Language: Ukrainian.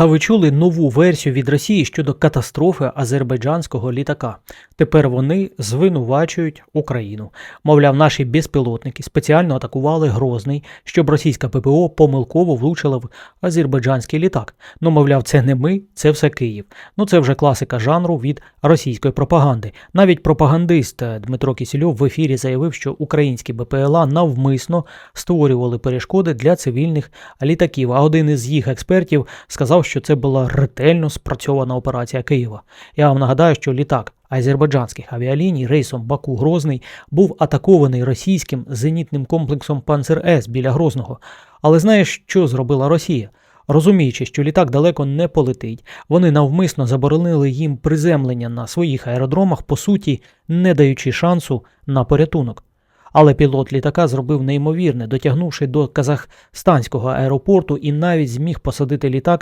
А ви чули нову версію від Росії щодо катастрофи азербайджанського літака? Тепер вони звинувачують Україну. Мовляв, наші безпілотники спеціально атакували Грозний, щоб російська ППО помилково влучила в азербайджанський літак. Ну, мовляв, це не ми, це все Київ. Ну це вже класика жанру від російської пропаганди. Навіть пропагандист е, Дмитро Кісільов в ефірі заявив, що українські БПЛА навмисно створювали перешкоди для цивільних літаків. А один із їх експертів сказав, що це була ретельно спрацьована операція Києва. Я вам нагадаю, що літак азербайджанських авіаліній рейсом Баку Грозний був атакований російським зенітним комплексом Панцер С біля Грозного. Але знаєш, що зробила Росія? Розуміючи, що літак далеко не полетить, вони навмисно заборонили їм приземлення на своїх аеродромах, по суті, не даючи шансу на порятунок. Але пілот літака зробив неймовірне, дотягнувши до казахстанського аеропорту і навіть зміг посадити літак